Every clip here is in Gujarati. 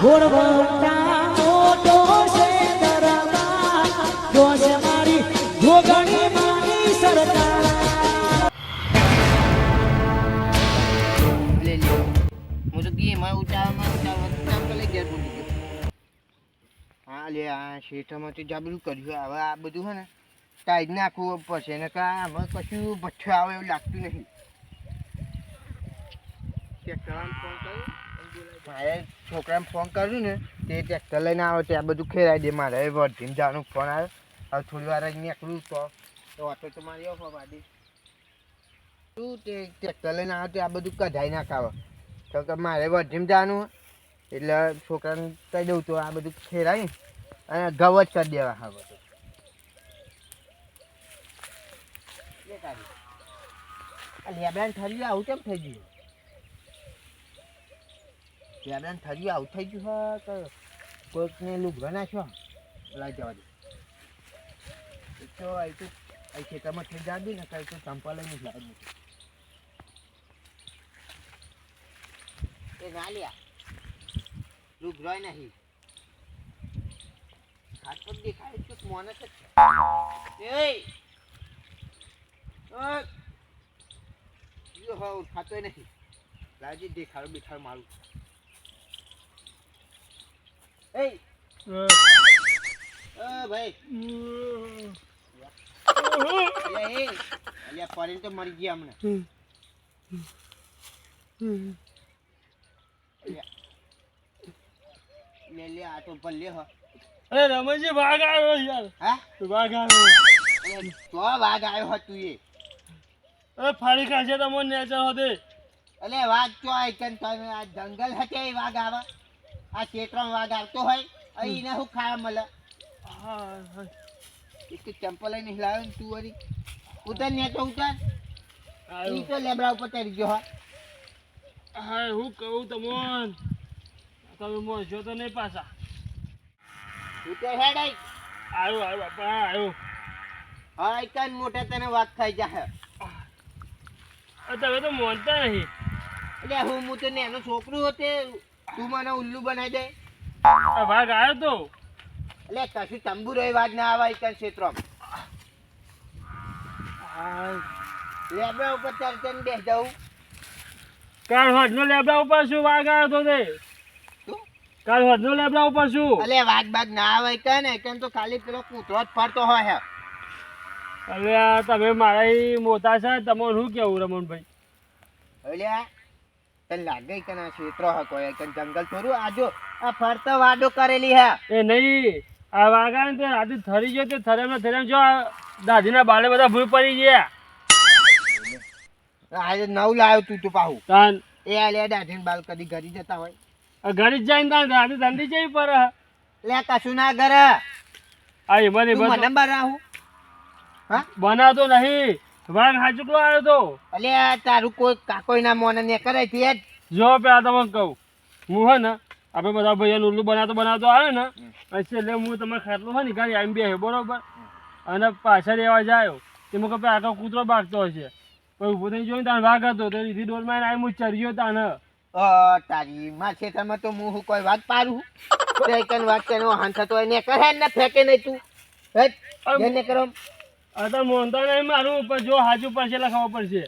ઘોડવટા મોટો છે દરબાર જોશે મારી જોગણી માની સરકાર લે લે હું તો ગઈ એમાં ઉતાવળમાં ઉતાવળમાં લઈ ગયા ઘેર હા લે આ શેઠામાંથી જાબરું કર્યું હવે આ બધું હે ને ટાઈટ નાખવું પડશે ને કા આમાં કશું ભઠ્ઠો આવે એવું લાગતું નહીં ટ્રેક્ટરવાળાને ફોન કર્યો છોકરાને ફોન કર્યું ને, તે ટ્રેક્ટર લઈને આવે ત્યાં બધું ખેરાઈ દે મારે. હવે જવાનું ફોન આવ્યો હવે થોડી વાર નીકળું તો. તો ઓટો તો મારી ઓફ વાડી તું તે ટ્રેક્ટર લઈને આવે તો આ બધું કઢાઈ નાખાવે. તો કે મારે વર્ધીને જવાનું એટલે છોકરાને કહી દઉં તો આ બધું ખેરાય અને ગવ જ કરી દેવા હા બધું લે બેન આ ઠર્યું, આવું કેમ થઈ ગયું? લેબડાને ઠર્યું આવું થઈ ગયું હોય તો કોઈકને લુગડો નાખ્યો? લઈ જવા દે. તો અહીં તો અહીં ખેતરમાં થઈ જાડી ને કઈ તો ચંપલ જ નથી લાવી એ ના લ્યા. નહીં. હાથ પગ દેખાય છે મોને છે? એ ઉઠાતોય નહીં. લાવજી, દેખાડો બેઠાડો મારું. ભાઈ. એ અલ્યા તો મરી ગયા હમણાં. લે લે આ તો ભલે હ. અરે રમણજી વાઘ આવ્યો યાર. હા? વાઘ આવ્યો. તો વાઘ આવ્યો તું એ. અરે ફાડી ખાશે તમને નેચર હોતે. અલે વાઘ તો આ તમે આ જંગલ હતે વાઘ આવે? આ ત્રણ વાઘ આવતો હોય અહીં એને શું ખાવા મળે. હા એક ચંપલ લઈને હિલાવે ને તું વળી. ઉતર ને તો ઉતર. ઈ તો લેબડા ઉપર ચડી ગયો હા. હા હું કહું તમોન? તમે મોજો તો નહીં પાછા. ઉતર હેડ આઈ. આવ્યો આવ્યો બાપા આવ્યો હા કાન મોટા તને વાત ખાઈ જાય તમે તો મોનતા નહીં. એટલે હું હું તો એનો છોકરો હોતે તું મને ઉલ્લુ બનાવી દે. વાઘ આવ્યો તો. એટલે કશું તંબુ રહી વાત ના આવે ત્યાં ક્ષેત્રમાં. લેબડા ઉપર ચડચન બેસ જવું. કાલ હોજનો લેબડા ઉપર શું વાઘ આવ્યો તો તે? કાલ હોજનો લેબડા ઉપર શું? અલે વાઘ બાગ ના આવે ત્યાં ને કેમ તો ખાલી પેલો કૂતરો જ ફરતો હોય હે. અલ્યા તમે મારા મોટા છે તમને શું કેવું રમણભાઈ? અલ્યા તને લાગે કે ના ક્ષેત્ર હકો એકન જંગલ થોડું આજો આ ફરતો વાડો કરેલી હે. એ નહીં આ વાઘ આવ્યો ને તે રાતે થરી ગયો તે થરેમાં થરેમાં જો આ દાદીના બાળે બધા ભૂલ પડી ગયા. આજે નવ લાવ્યો તું તું પાહુ. તન એ આલ્યા દાદીન બાલ કદી ઘરી જતા હોય. આ ઘરે જ જઈને તાન દાદી ધંધી જઈ પર. લે કશું ના કરે. આ મને મને બરાહું. હા? બનાવતો નહીં. વાઘ હાજુકલો આવ્યો તો. અલ્યા તારું કોઈ કાકોઈ ના મોને ને કરે તે જ પેલા તમને કહું. હું હે ને આપણે બધા ભાઈઓ ઉલ્લુ બનાવતો બનાવતો આવે ને પછી એટલે હું તમારે ખાટલું હોય ને ગાડી આમ બે બરોબર? અને પાછળ રહેવા જાય. તેમાં કપે આખો કૂતરો ભાગતો હશે. પછી ઊભો થઈને જોઈને તાને વાઘ હતો તો રીધી ડોલમાં આવીને હું ચર્યો તાને તારી માં ખેતરમાં તો હું કોઈ વાત પાડું? કઈ વાત તેનો હાન થતો હોય ને કરે ને ફેંકે નહીં તું. હેટ કરો આ તો મોનતા નહીં મારું ઉપર જો હાજુ પડશે એટલે ખબર પડશે.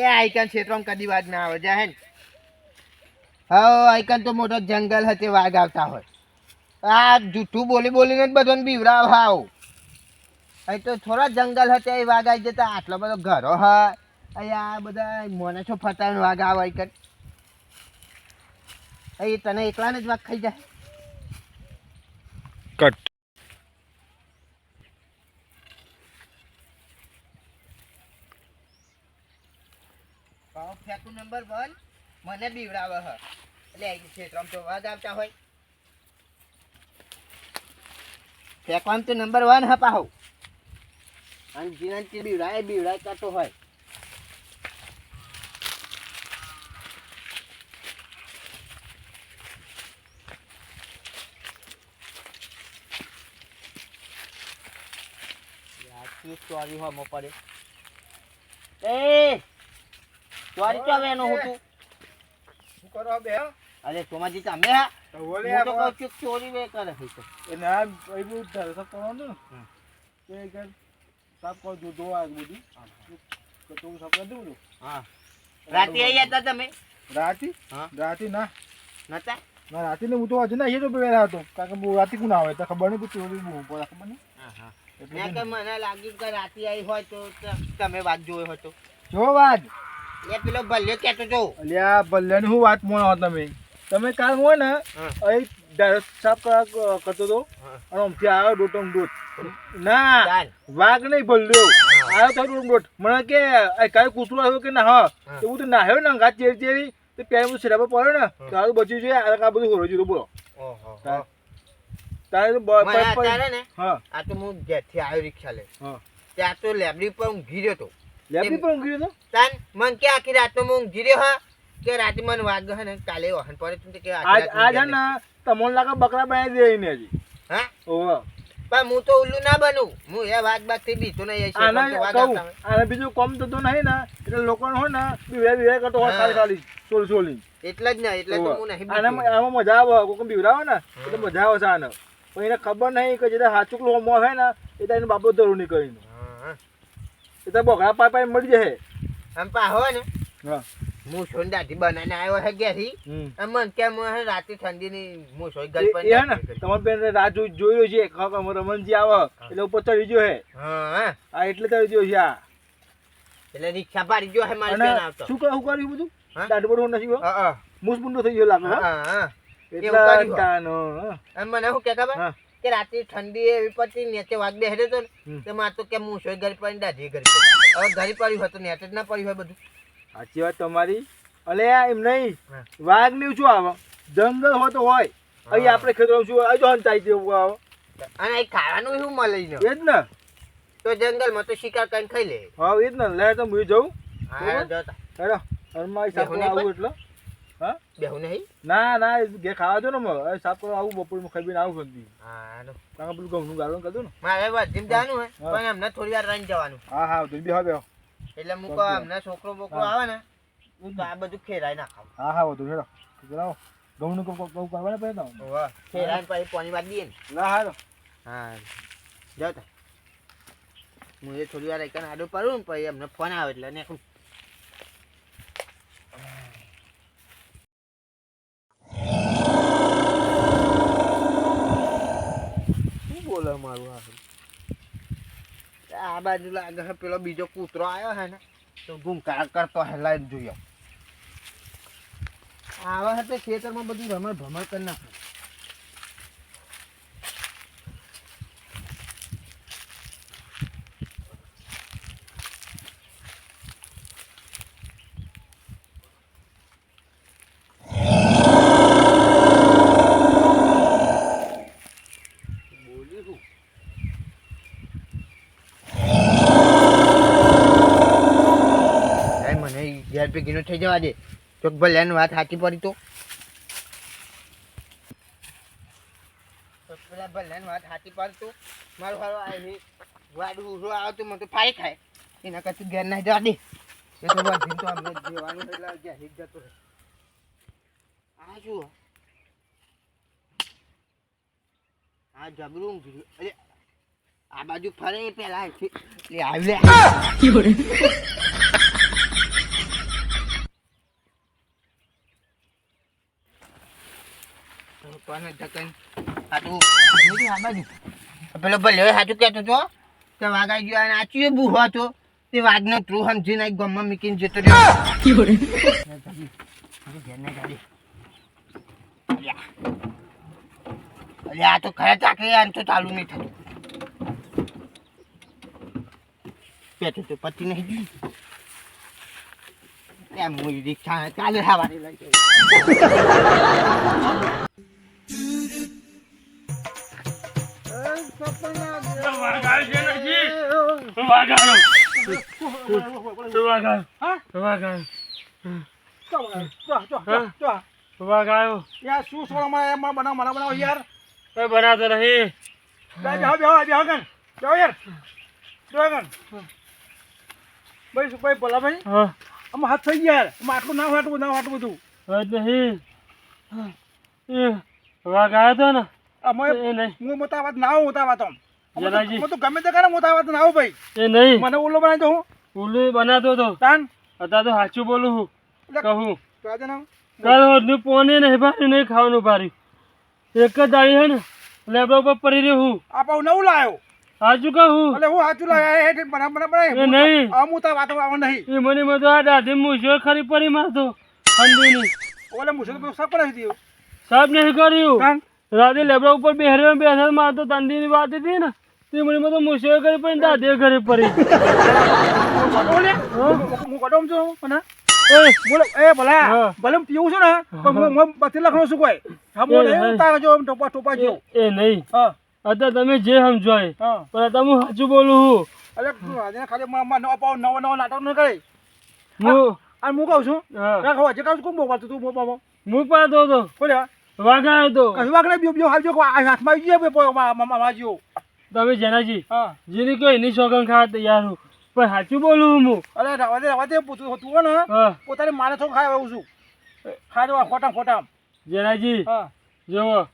એ આઈકન ક્ષેત્રમાં કદી વાત ના આવે જા હો આઈકન તો મોટો જંગલ હતે વાઘ આવતા હોય. આ જૂઠું બોલી બોલીને જ બધાને બીવરાવ હાવ અહીં તો થોડા જંગલ હતે એ વાઘ આવી જતા આટલો બધો ઘરો હોય. અહીંયા બધા મોને છો ફરતા વાઘ આવે આઈકન. અહીં તને એકલાને જ વાઘ ખાઈ જાય. કટ. ભાવ ફેંકું નંબર વન, મને બીવડાવે હ. એટલે અહીં ક્ષેત્રમાં તો વાઘ આવતા હોય. ફેંકવાનું તો નંબર વન હ પાહો. અને જીવન તે બીવડાય બીવડાય કરતો હોય. ચોરી હોય મો પડે એ! ચોરી તો હવે એનું હતું. શું કરો બે અરે સોમાજી તમે હા. હું તો કહું છું કે ચોરી વે કરે છે તો. એને આ એ બધું ધરસક કરવાનું ને. તે કે સાફ કરો જો જો આ બધું. તો તું સાફ કરી દઉં હા. રાતે આયા હતા તમે? રાતી? હા. રાતી ના. નતા? ના રાતી ને હું તો હજી ના તો બેઠા હતો. કારણ કે રાતી કોણ આવે? તો ખબર નહીં પૂછી ઓલી બહુ ખબર નહીં. હા કે મને લાગ્યું કે રાતે આવી હોય તો તમે વાત જોયો હતો જો વાત. એ પેલો ભલ્યો કહેતો હતો અલ્યા ની હું વાત મોણો તમે? તમે કાલ હોય ને અહીં સાફ કરવા કરતો તો અને આમથી આવ્યો ડોટમ ડોટ. ના ચાલ. વાઘ નહીં ભલ્યો. આવ્યો તો ડોટમ ડોટ. મને કે કાંઈ કૂતરો આવ્યો કે ના હા? હા. એવું તો નાહ્યો ને ઘાત ચેરી ચેરી તો પેલા બધું સિરા પર પડ્યો ને તારું બચ્યું છે આ બધું હોરો જીરો બોલો. તારે તો હા. આ તો હું ઘેરથી આવ્યો રિક્ષા લે ત્યાં તો લેબડી પર ઊંઘી રહ્યો તો લેબડી પણ ઊંઘી રહ્યો તાન મન કે આખી રાત હું ઊંઘી રહ્યો હા? કે રાતે મન વાગ હે ને કાલે વાહન પડે તું કે આજ આજ ને તમને લાગે બકરા બનાવી દે એને હજી. હા? ઓહો. પણ હું તો ઉલ્લુ ના બનું. હું એ વાત બાતથી બીતો નહીં છે તો આને બીજું કોમ તો નહીં ને એટલે લોકોને હોય ને બીવે બીવે કરતો હોય. ખાલી ખાલી સોલ સોલી. એટલે જ ને એટલે તો હું નહીં આને આમાં મજા આવે કોઈ બીવડાવે ને એટલે મજા આવે છે આને. પણ એને ખબર નહીં કે જે હાચુક લો હે ને એ તો એને બાબત ધરું નહીં કરીને હા, એ તો બગડા પાય પાય મળી જશે હા. આમ પાહો ને હા હું સોન બનાવીને આવ્યો હે ઘેરથી હમ. આમ કે હું હે રાતે ઠંડીની હું હે ને તમારે બેન રાહ જોયો છે રમણજી આવે એટલે ઉપર ચડી ગયો હે હા હા. આ એટલે ચડી ગયો છે આ એટલે રિક્ષા પાડી ગયો હે મારી બેન આવતો શું કર્યું કર્યું બધું હા? દાઢ નથી હા, હા. થઈ ગયો લાગે હા? હા, હા. એટલા હા. મને શું કે ખબર હા. કે રાત્રે ઠંડી એવી પડતી નેચે વાગ હેડે તો ને હમ. માં તો કે હું સોય ઘર પડી દાઢી ઘર હવે ઘરે પડ્યું હોય તો નેચે જ ના પડ્યું હોય બધું. સાચી વાત તમારી. અલે એમ નહીં. વાઘ ને શું આવે? જંગલ હોય. તો હોય અહીં આપણે ખેતરો શું હોય? જો હંતાઈ જેવું આવે. અને ખાવાનું શું મળે? એ જ ને. તો જંગલમાં તો શિકાર કરીને ખાઈ લે. હા એ જ ને. લે તો હું જઉં. હા જતા. હેડો. મારી કરવા નહીં આવું એટલે. હા? બેહું નહીં? ના ના એ ખાવા દો ને મેં હવે સાફ આવું બપોરમાં ખાઈ આવું હા કે પેલું ઘઉંનું ગાળું કરી ને? મારે વધીને જવાનું હે હા. પણ થોડી વાર રહીને જવાનું. હા હા તો બેહો બેહો. એટલે હું કહું છોકરો બોકરો આવે ને તો આ બધું ખેરાઈ નાખાવ હા હા વધુ હેડો. ઘઉંનું કરવા પડે તો ખેરાઈને પછી પાણી બાદ દઈએ ને. ના હા હા જાઓ તા હું એ થોડી વાર એક આડો પડું ને પછી એમને ફોન આવે એટલે નીકળું શું બોલે મારું આ આ બાજુ લાગે છે પેલો બીજો કૂતરો આવ્યો હે ને, તો ગુંકાર કરતો હે, લાઈન જોઈએ આવે. છે તે ખેતરમાં બધું રમણ ભમણ કરી નાખે બોલી શું ભાઈ મને ઘેર ભેગીનો થઈ જવા દે. તો. ભલ્યાની વાત સાચી પડી તો. એટલે આ જબરું અરે, આ બાજુ ફરે પેલા અહીંથી. લે, આવી કોને ઢકન આટલું જોયું આ બાજુ પેલો ભલે સાચું કહેતો હતો કે આવી ગયો અને આચું બુહો હતો. તે વાઘને તું સમજીને એક ગમમાં મૂકીને જતો રહ્યો. અલ્યા, આ તો ખરા ચાકરી આમ તો ચાલુ નહીં થતું. પેટું તો પતી નહીં ગયું. એમ હું રિક્ષા કાલે સવારે લઈ જઈશ. બનાતો નહીં બેહો બેહો બેહો કન બેહો યાર બેહો કન ભાઈ શું ભાઈ ભલા ભાઈ હા આમાં હાથ થઈ ગયા આમાં આટલું ના હાટવું ના બધું વાત નહીં વાઘ આવ્યો તો ને અમે એ નહીં. હું મોટા ના આવું મોટા વાત આમ અમે તો- ગમે તે કરે મોટા ના આવું ભાઈ. એ નહીં. મને ઉલ્લો બનાવી દો હું. ઉલ્લુ બનાતો તો તાન. અત્યારે તો સાચું બોલું હું. કહું ના કાલ પોને નહીં ભાર્યું નહીં ખાવાનું ભારી. એક જ દાડી હે ને લેબડા ઉપર પડી રહ્યો હું. નવું લાવ્યો સાચું કહું એટલે હું સાચું લાવ્યો એ બના બના એ નહીં. આ મોટા વાતો આવા નહીં. એ મને બધું આ દાઢી મૂછો ખરી પડી મારતો. ઠંડીની. ઓલે મુસલ તો સપ પડાવી દીધું સાહેબ નહીં કર્યું. રાતે લેબડા ઉપર બેહર્યો બેહર મારતો તંદીની વાત હતી ને. તે મને તો મૂછો કરી પડી દાદે ઘરે પડી. હું? કટોમ છું મને? એ. બોલો એ ભલા હા. ભલે પીવું છું ને પણ હું બત્રીસ શું કોઈ? હા હા. તારા જો ટોપા ટોપા જેવો. એ નહીં. હા. અત્યારે તમે જે સમજો એ હા. પણ હું સાચું બોલું હું અરે તું આજે ખાલી માં માં નવા પાવ નવા નવા નાટક ન કરે. હું? અને હું કહું છું? રાખો આજે કામ કોણ બોલતું તું? બાબા હું પાડતો તો બોલે આવ્યો હતો કશું વાગલે બીજો બીજો હાલજો હાથમાં આવી ગયો મામા જેવો તમે જેનાજી હા. જેની કોઈ એની સોગન ખાવા તૈયાર હું. પણ સાચું બોલું હું અરે રવા દે રવા દે પૂછું તું હો ને. હા. પોતાની માને છો ખાય એવું છું. ખાજો ખોટા ખોટા જેનાજી હા. જુઓ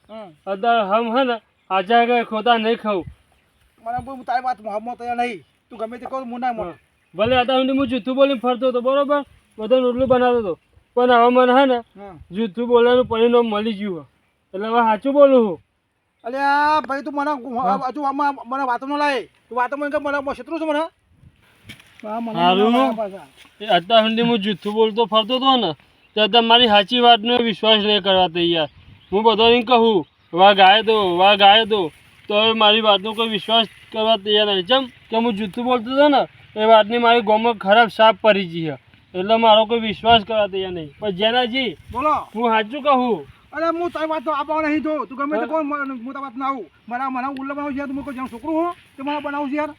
અત્યારે હમ હે ને આજા કઈ ખોટા નહીં ખાવું મને બહુ તારી વાત મોહમ્મદ તૈયાર નહીં. તું ગમે તે કહું હું ના ભલે અત્યાર હું જૂઠું બોલીને ફરતો હતો બરોબર? બધો રોટલું બનાવતો હતો. પણ હવે મને હે ને જૂઠું બોલવાનું પરિણામ મળી ગયું એટલે હવે સાચું બોલું હું? આ ભાઈ તું મને હજુ મને વાતો ન લાય. તું વાતો મને મને શત્રુ છું મને? અત્યાર સુધી હું જૂઠું બોલતો ફરતો હતો ને ત્યાં મારી સાચી વાતનો વિશ્વાસ નહીં કરવા તૈયાર. હું બધાને કહું વાઘ આવ્યો તો વાઘ આવ્યો તો તો હવે મારી વાતનો કોઈ વિશ્વાસ કરવા તૈયાર નહીં જેમ કે હું જૂઠું બોલતો હતો ને એ વાતની મારી ગોમાં ખરાબ સાપ પડી ગઈ છે. એટલે મારો કોઈ વિશ્વાસ કરવા તૈયાર નહીં. પણ જેનાજી બોલો. હું સાચું કહું અરે હું તારી વાત તો આપવા નહીં જો તું ગમે તે કોણ હું તારી વાત ના આવું. મારા મને ઉલ્લો બનાવું છે તું કોઈ છોકરું હું તે મને બનાવું છે યાર.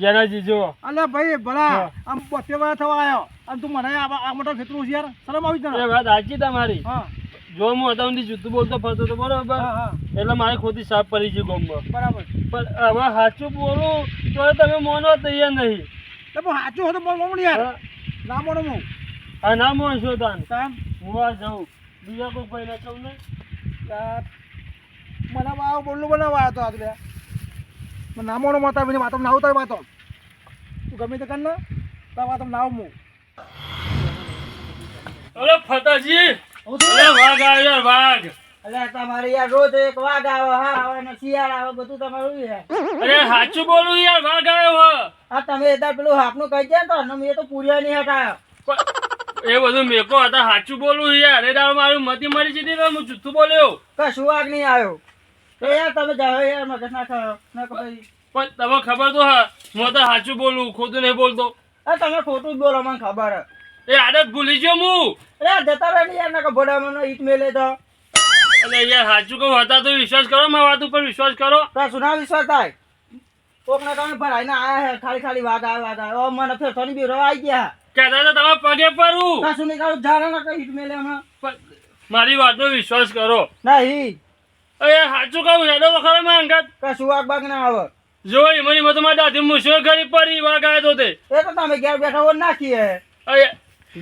જેનાજી જો. અલે ભાઈ ભલા આમ બોતેર વાર થવા આવ્યો અને તું મને આ આ મોટો છોકરું છે યાર. શરમ આવી તને? વાત સાચી તમારી. હા. જો હું હતા સુધી જૂતું બોલતો ફરતો તો બરોબર? હા હા. એટલે મારી ખોટી સાફ પડી ગઈ ગામમાં. બરાબર. પણ હવે સાચું બોલું તો તમે મોનો તૈયાર નહીં. તો સાચું હોય તો બોલ યાર. હા. ના હા? નામો મોનશો તાન કામ? હું આ જાઉં. બીજા કોઈ ભાઈ ના કહું ને? મને આવો બોલું બનાવવા આવ્યો તો આજે મને ના માતા આવીને વાતો ના આવું તારી વાતો. તું ગમે તે કર ને તારી વાતો ના આવું અરે ફતાજી અરે વાઘ આવ્યો વાઘ. એટલે તમારે યાર રોજ એક વાઘ આવે હા આવે ને શિયાળ આવે બધું તમારું અરે સાચું બોલું યાર વાઘ આવ્યો હે. તમે એદાર પેલું કહી દે તો તો પૂર્યા નહીં હટાયો એ બધું મેકો હતા સાચું બોલું યાર. એ દાળ મારું મતી મરી જતી તો હું જુઠ્ઠું બોલ્યો. કશું વાઘ નહીં આવ્યો. તો યાર તમે જાઓ યાર મગજ ના ખાયો ના ભાઈ પણ તમે ખબર તો હા હું તો સાચું બોલું ખોટું નહીં બોલતો. આ તમે ખોટું જ બોલો મને ખબર એ આદત ભૂલી ગયો હું. અરે જતા રહે યાર ના ભોડામાં ઈટ મેલે તો. એટલે યાર સાચું કહું હતા તો વિશ્વાસ કરો મારી વાત ઉપર વિશ્વાસ કરો. તો સુના વિશ્વાસ થાય? કોકના તમે ભરાઈને આયા હે ખાલી ખાલી વાત આવે વાત આવે. ઓ મને ફેર બી રવા આવી ગયા કહેતા તમે પગે કશું નહીં કાઢું ઝાડા ના કઈ મેલે હમણાં. મારી વાતનો વિશ્વાસ કરો. નહીં. એ સાચું કહું હેડો તો માં અંગાત. કશું વાઘ બાગ ના આવે. જો એમની મતમાં દાદી મુશ્કેલ કરી પડી વાગ આવ્યો તો તે. એ તો તમે ઘેર બેઠા હોય નાખીએ. અય,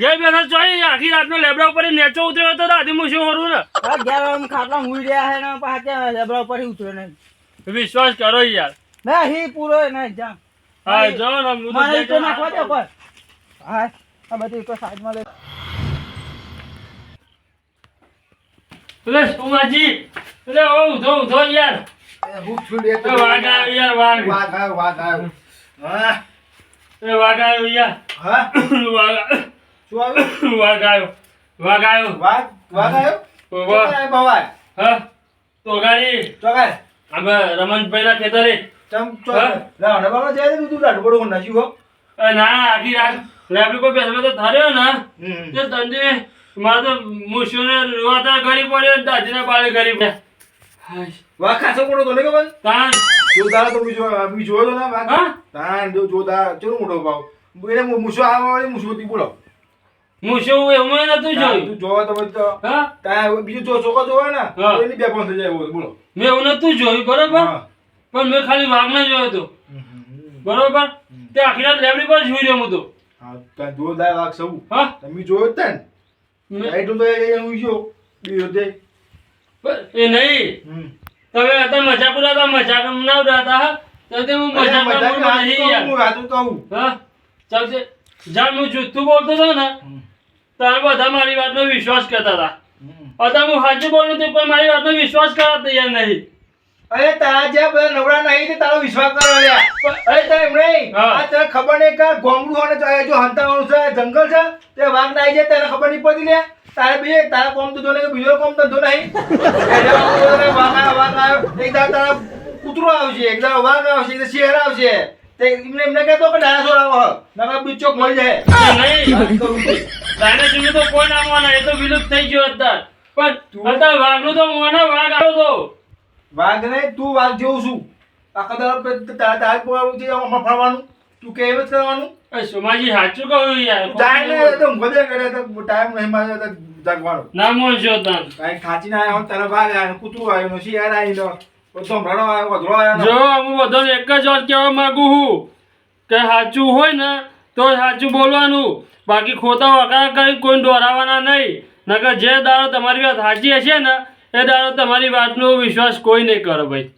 ઘેર બેઠા ચોઈ આખી રાતનો લેબડા ઉપર નેચો ઉતર્યો હતો દાદી મુશ્કેલ હોરું ને. આ ઘેર આમ ખાટલા મૂઈ રહ્યા હે ને પાછા લેબડા ઉપર ઉતરે નહીં. વિશ્વાસ કરો યાર. નહીં પૂરો નહીં જા. હા જો ને હું મારે ઈંટો નાખવા દે ઉપર હા આ બધી ઈંટો સાઈડમાં લે. એટલે સોમાજી એટલે ઓ ઉધો ઉધો યાર. હું છું લે એ વાઘ આવ્યો યાર આવ્યો આવ્યો. હા. એ વાઘ આવ્યો યાર. હા? વાઘ શું આવ્યું વાઘ આવ્યો. વાઘ આવ્યો. વાઘ? વાઘ આવ્યો? ઓહો. ચોકાય ભવાય હા તો ગાડી ચોકાય અમે રમણભાઈ ના ખેતરે. ચમ હા? ચોકાય લાવડા બાબા જાય તું તું લાડુ બડો નાખ્યું હો. એ ના આખી રાત લેબડી પર બેસવા તો થર્યો ને. હમ. તે તંદે મારે તો મુશ્યોને રોતા ગરી પડ્યો દાદીના બાળે ગરી પડ્યા. હાય. વાઘ ખાસો પડો તો નહીં ખબર? તાન. જોરદાર તો બીજો જોયો ને વાઘ. હા? તાન જો ચલો મોટો ભાવ. એને મૂછો આવે મૂછો હતી બોલો મુશ્યો એવું નતું તું જોયું જોવા તો તો. હા? ત્યાં બીજું જો છોકરો જોવે ને હા. તો એની બે પાંચ થઈ જાય બોલો. મેં એવું નતું જોયું બરોબર? હા. પણ મેં ખાલી વાઘને જોયો હતો બરોબર? તે આખી રાત લેબડી પર જોઈ રહ્યો હું તો. હા ત્યાં જોરદાર વાઘ સૌ. હા? તમે જોયો જ તા ને? એટલું તો એ હું જો બીજો તે એ નહીં. તમે હતા મજાક ઉડાતા મજાક ના હતા હા? તો તે હું મજાક મજાક નહીં યાર. હું હાચું કહું. હા? ચાલશે. જાણ હું જૂઠું બોલતો હતો ને ત્યારે બધા મારી વાતનો વિશ્વાસ કરતા હતા. અત્યારે હું સાચું બોલું તો પણ મારી વાતનો વિશ્વાસ કરવા તૈયાર નહીં અરે તારા જેવા બધા નવરા નહીં તે તારો વિશ્વાસ કરો અરે તને નહીં આ તને ખબર નહીં કે ગોમડું અને જો હંતાવાનું છે જંગલ છે તે વાઘ ના આવી જાય તને ખબર નહીં પડતી લે તારે બે તારા કોમ ધંધો નહીં બીજો કોમ ધંધો નહીં. વાઘ આવ્યો વાઘ આવ્યો એક દાડો તારા કૂતરો આવશે એક દાડો વાઘ આવશે એક શેર આવશે. તે એમને એમને કહેતો કે ડાયનાસોર આવો નકર બીચોક મળી જાય એ ડાયનાસોરનું તો કોઈ નામ વાના એ તો વિલુપ્ત થઈ ગયો અત્યાર. પણ અત્યારે વાઘનું તો મોના વાઘ આવ્યો તો. વાઘ ને તું વાઘ જેવું છું. આખા દર તારા તાર પોવાનું છે આમાં ફરવાનું. તું કે એમ જ કરવાનું. એ સોમાજી સાચું કહ્યું યાર. ટાઈમ ને તો મજા કરે તો ટાઈમ નહીં મારે તો જાગવાનો. ના મોનશો તન. કાંઈ ખાચીને આવ્યો તારા ભાગ આવ્યો કૂતરું આવ્યું શિયાળ આવીને બધો ભરણો આવ્યો વધરો આવ્યો જો હું બધાને એક જ વાત કહેવા માંગુ છું કે સાચું હોય ને તો સાચું બોલવાનું. બાકી ખોટા વકા કરી કોઈ દોરાવાના નહીં. નકર જે દાડો તમારી વાત સાચી હશે ને એ દાડો તમારી વાતનો વિશ્વાસ કોઈ નહીં કરે ભાઈ.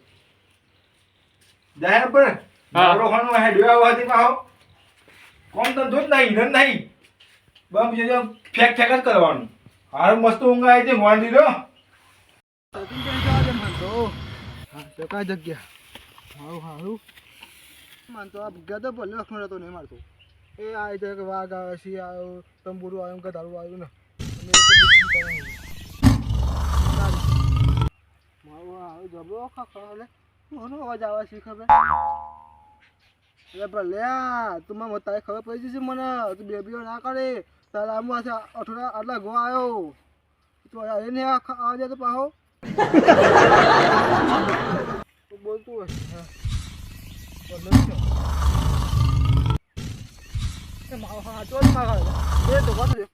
જાહેર. મારો ખાનું હેડ્યો આવવાથી પાહો. કોમ તો જ નહીં ધન નહીં. બમ જે ફેક ફેક જ કરવાનું. હારું મસ્ત ઊંઘ આવી હતી વાંધી દો કઈ જગ્યા. હારું હારું. માનતો આ ભૂગ્યા તો ભલે લખનો રહેતો નહીં મારતો. એ આવી જાય કે વાઘ આવે, સિંહ આવ્યો તંબુરું આવ્યું દારૂ આવ્યું ને. મારું હારું જબરો ખાખા લે. અવાજ આવે છે ખબર? એટલે ભલે આ, તું મને તારે ખબર પડી જશે મને. તું બેબીઓ ના કરે તારે આમ અઠવાડિયા આટલા ગો આવ્યો. તું એ નહીં આ જાય તો પાહો. તું બોલતું હા. બોલો જ છો. એ મારો હાચો જ મારો એ તો વાત છે.